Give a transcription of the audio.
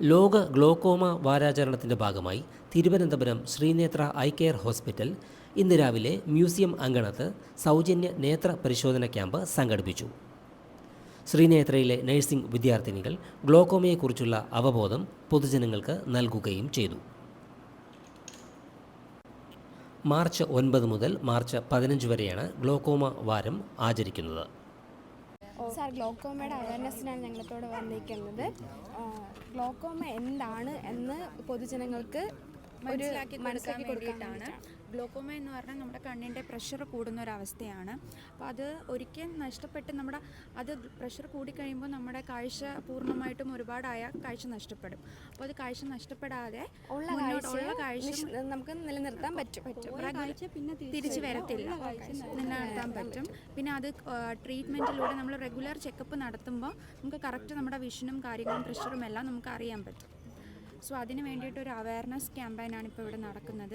ലോക ഗ്ലോക്കോമ വാരാചരണത്തിന്റെ ഭാഗമായി Thiruvananthapuram Sreenethra eye care hospital ഇന്ന് രാവിലെ മ്യൂസിയം അങ്കണത്ത് സൗജന്യ നേത്ര പരിശോധന ക്യാമ്പ് സംഘടിപ്പിച്ചു. ശ്രീനേത്രയിലെ നഴ്സിംഗ് വിദ്യാർത്ഥിനികൾ ഗ്ലോക്കോമയെക്കുറിച്ചുള്ള അവബോധം പൊതുജനങ്ങൾക്ക് നൽകുകയും ചെയ്തു. മാർച്ച് ഒൻപത് മുതൽ മാർച്ച് പതിനഞ്ച് വരെയാണ് ഗ്ലോക്കോമ വാരം ആചരിക്കുന്നത്. സാർ ഗ്ലോക്കോമയുടെ അവയർനെസ്സിനാണ് ഞങ്ങളിപ്പോൾ ഇവിടെ വന്നിരിക്കുന്നത് ഗ്ലോക്കോമ എന്താണ് എന്ന് പൊതുജനങ്ങൾക്ക് മനസ്സിലാക്കി മനസ്സിലാക്കി കൊടുക്കാനാണ് ഗ്ലോക്കോമ എന്ന് പറഞ്ഞാൽ നമ്മുടെ കണ്ണിന്റെ പ്രഷർ കൂടുന്ന ഒരവസ്ഥയാണ് അപ്പോൾ അത് ഒരിക്കൽ നഷ്ടപ്പെട്ട് നമ്മുടെ അത് പ്രഷർ കൂടിക്കഴിയുമ്പോൾ നമ്മുടെ കാഴ്ച പൂർണമായിട്ടും ഒരുപാടായ കാഴ്ച നഷ്ടപ്പെടും. അപ്പോൾ അത് കാഴ്ച നഷ്ടപ്പെടാതെ ഉള്ള കാഴ്ച നമുക്ക് നിലനിർത്താൻ പറ്റും. പിന്നെ തിരിച്ചു വരത്തില്ല. നിലനിർത്താൻ പറ്റും. പിന്നെ അത് ട്രീറ്റ്മെന്റിലൂടെ നമ്മൾ റെഗുലർ ചെക്കപ്പ് നടത്തുമ്പോൾ നമുക്ക് കറക്റ്റ് നമ്മുടെ വിഷനും കാര്യങ്ങളും പ്രഷറും എല്ലാം നമുക്ക് അറിയാൻ പറ്റും. സോ അതിന് വേണ്ടിയിട്ടൊരു അവയർനെസ് ക്യാമ്പയിനാണ് ഇപ്പോൾ ഇവിടെ നടക്കുന്നത്.